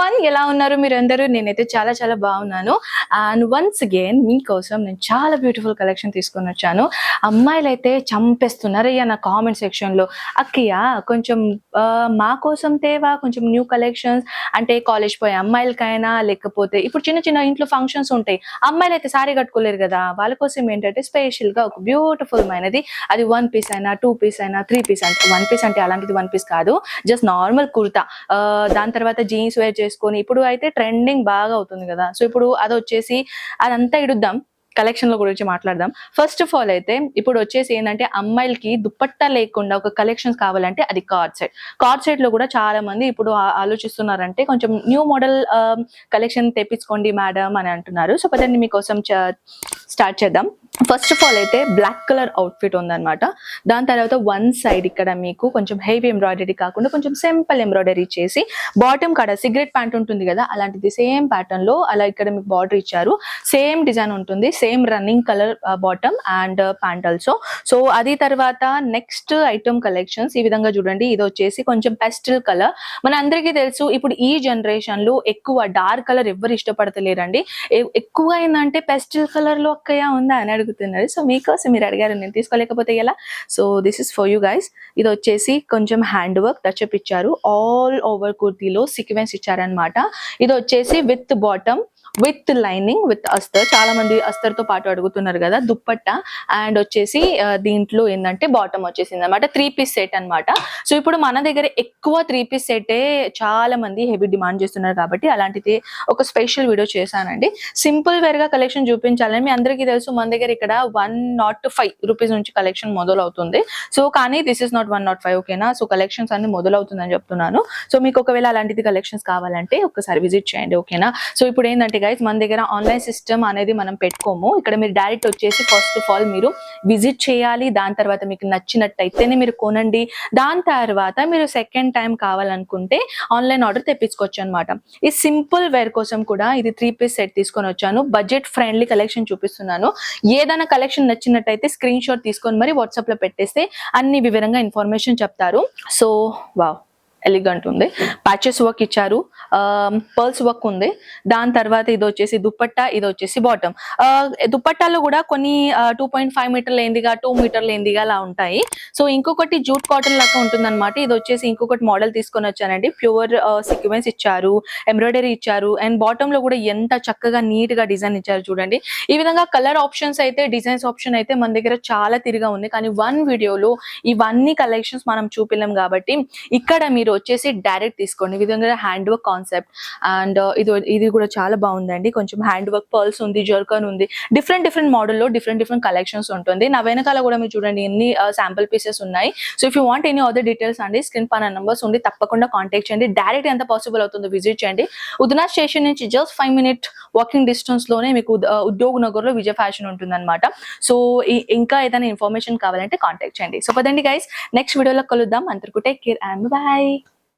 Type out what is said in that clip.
One ఎలా ఉన్నారు మీరందరూ? నేనైతే చాలా చాలా బాగున్నాను. అండ్ వన్స్ అగైన్ మీకోసం నేను చాలా బ్యూటిఫుల్ కలెక్షన్ తీసుకొని వచ్చాను. అమ్మాయిలు అయితే చంపేస్తున్నారు. అయ్యా నా కామెంట్ సెక్షన్లో అక్కయ్య కొంచెం ఆ, మా కోసం తేవా? కొంచెం న్యూ కలెక్షన్స్? అంటే కాలేజ్ పోయే అమ్మాయిలకైనా లేకపోతే ఇప్పుడు చిన్న చిన్న ఇంట్లో ఫంక్షన్స్ ఉంటాయి. అమ్మాయిలు అయితే సారీ కట్టుకోలేరు కదా? వాళ్ళ కోసం ఏంటంటే స్పెషల్గా ఒక బ్యూటిఫుల్ మైనది. అది వన్ పీస్ అయినా టూ పీస్ అయినా త్రీ పీస్ అంటే వన్ పీస్ అంటే అలాంటిది వన్ పీస్ కాదు. Just normal kurta. దాని తర్వాత జీన్స్ వేర్ చేసుకొని ఇప్పుడు అయితే ట్రెండింగ్ బాగా అవుతుంది కదా. సో ఇప్పుడు అది వచ్చేసి అదంతా ఇడుద్దాం. కలెక్షన్లో గురించి మాట్లాడదాం. ఫస్ట్ ఆఫ్ ఆల్ అయితే ఇప్పుడు వచ్చేసి ఏంటంటే అమ్మాయిలకి దుప్పట్టా లేకుండా ఒక కలెక్షన్స్ కావాలంటే అది కార్డ్ సెట్ కార్డ్ సెట్లో కూడా చాలా మంది ఇప్పుడు ఆలోచిస్తున్నారంటే కొంచెం న్యూ మోడల్ కలెక్షన్ తెప్పించుకోండి మేడం అని అంటున్నారు. సో పదండి మీకోసం స్టార్ట్ చేద్దాం. ఫస్ట్ ఆఫ్ ఆల్ అయితే బ్లాక్ కలర్ అవుట్ఫిట్ ఉందన్నమాట. దాని తర్వాత వన్ సైడ్ ఇక్కడ మీకు కొంచెం హెవీ ఎంబ్రాయిడరీ కాకుండా కొంచెం సింపుల్ ఎంబ్రాయిడరీ చేసి బాటమ్ కాడ సిగరెట్ ప్యాంట్ ఉంటుంది కదా అలాంటిది సేమ్ ప్యాటర్న్లో అలా ఇక్కడ మీకు బార్డర్ ఇచ్చారు. సేమ్ డిజైన్ ఉంటుంది same running colour bottom and pant also so అది తర్వాత నెక్స్ట్ ఐటమ్ కలెక్షన్స్ ఈ విధంగా చూడండి. ఇది వచ్చేసి కొంచెం పెస్టల్ కలర్ మన అందరికీ తెలుసు ఇప్పుడు ఈ జనరేషన్లో ఎక్కువ డార్క్ కలర్ ఎవరు ఇష్టపడతలేరండి. ఎక్కువ ఏంటంటే పెస్టల్ కలర్లో ఒక్కయా ఉందా అని అడుగుతున్నారు సో మీకోసం మీరు అడిగారు నేను తీసుకోలేకపోతే ఎలా? So this is for you guys ఇది వచ్చేసి కొంచెం హ్యాండ్ వర్క్ టచ్అప్ ఇచ్చారు ఆల్ ఓవర్ కుర్తీలో సీక్వెన్స్ ఇచ్చారనమాట ఇది వచ్చేసి with bottom with lining with అస్తర్. చాలా మంది అస్తర్తో పాటు అడుగుతున్నారు కదా దుప్పట్ట. అండ్ వచ్చేసి దీంట్లో ఏంటంటే బాటమ్ వచ్చేసింది అనమాట త్రీ పీస్ సెట్ అన్నమాట. సో ఇప్పుడు మన దగ్గర ఎక్కువ త్రీ పీస్ సెటే చాలా మంది హెవీ డిమాండ్ చేస్తున్నారు కాబట్టి అలాంటిది ఒక స్పెషల్ వీడియో చేశానండి. సింపుల్ వేర్గా కలెక్షన్ చూపించాలని మీ అందరికీ తెలుసు మన దగ్గర ఇక్కడ వన్ నాట్ ఫైవ్ రూపీస్ నుంచి కలెక్షన్ మొదలవుతుంది. సో కానీ this is not one not five ఓకేనా సో కలెక్షన్స్ అన్ని మొదలవుతుందని చెప్తున్నాను. సో మీకు ఒకవేళ అలాంటిది కలెక్షన్స్ కావాలంటే ఒకసారి విజిట్ చేయండి ఓకేనా సో ఇప్పుడు ఏంటంటే గైస్ మన దగ్గర ఆన్లైన్ సిస్టమ్ అనేది మనం పెట్టుకోము. ఇక్కడ మీరు డైరెక్ట్ వచ్చేసి ఫస్ట్ ఆఫ్ ఆల్ మీరు విజిట్ చేయాలి. దాని తర్వాత మీకు నచ్చినట్టయితేనే మీరు కొనండి. దాని తర్వాత మీరు సెకండ్ టైం కావాలనుకుంటే ఆన్లైన్ ఆర్డర్ తెప్పించుకోవచ్చు అనమాట ఈ సింపుల్ వేర్ కోసం కూడా ఇది త్రీ పీస్ సెట్ తీసుకొని వచ్చాను. బడ్జెట్ ఫ్రెండ్లీ కలెక్షన్ చూపిస్తున్నాను. ఏదైనా కలెక్షన్ నచ్చినట్టయితే స్క్రీన్ షాట్ తీసుకొని మరి వాట్సాప్లో పెట్టేస్తే అన్ని వివరంగా ఇన్ఫర్మేషన్ చెప్తారు. సో వావ్ ఎలిగంట్ ఉంది. ప్యాచెస్ వర్క్ ఇచ్చారు. పర్ల్స్ వర్క్ ఉంది. దాని తర్వాత ఇది వచ్చేసి దుప్పట్టా ఇది వచ్చేసి బాటమ్ దుప్పట్టాలో కూడా కొన్ని టూ పాయింట్ ఫైవ్ మీటర్ లేనిదిగా టూ మీటర్ లేనిదిగా అలా ఉంటాయి. సో ఇంకొకటి జూట్ కాటన్ లాగా ఉంటుంది అనమాట ఇది వచ్చేసి ఇంకొకటి మోడల్ తీసుకొని వచ్చానండి. ప్యూర్ సీక్వెన్స్ ఇచ్చారు ఎంబ్రాయిడరీ ఇచ్చారు అండ్ బాటమ్లో కూడా ఎంత చక్కగా నీట్గా డిజైన్ ఇచ్చారు చూడండి. ఈ విధంగా కలర్ ఆప్షన్స్ అయితే డిజైన్స్ ఆప్షన్ అయితే మన దగ్గర చాలా తిరిగా ఉంది. కానీ వన్ వీడియోలో ఇవన్నీ కలెక్షన్స్ మనం చూపిల్లం కాబట్టి ఇక్కడ మీరు వచ్చేసి డైరెక్ట్ తీసుకోండి. విధంగా హ్యాండ్ వర్క్ కాన్సెప్ట్ అండ్ ఇది ఇది కూడా చాలా బాగుందండి. కొంచెం హ్యాండ్ వర్క్ పర్ల్స్ ఉంది జర్కన్ ఉంది. డిఫరెంట్ డిఫరెంట్ మోడల్లో డిఫరెంట్ డిఫరెంట్ కలెక్షన్స్ ఉంటుంది. నా వెనకాల కూడా మీరు చూడండి ఎన్ని uh, శాంపుల్ పీసెస్ ఉన్నాయి. So if you want any other details అండి స్క్రీన్ పైన నెంబర్స్ ఉండి తప్పకుండా కాంటాక్ట్ చేయండి. డైరెక్ట్ ఎంత పాసిబుల్ అవుతుందో విజిట్ చేయండి. ఉదనా స్టేషన్ నుంచి జస్ట్ ఫైవ్ మినిట్ వాకింగ్ డిస్టెన్స్లోనే మీకు uh, ఉద్యోగ నగర్లో నగర్లో విజయ ఫ్యాషన్ ఉంటుంది అనమాట సో ఇంకా ఏదైనా ఇన్ఫర్మేషన్ కావాలంటే కాంటాక్ట్ చేయండి. సో పదండి గైస్ నెక్స్ట్ వీడియోలో కలుద్దాం. అందరికీ టేక్ కేర్ అండ్ బాయ్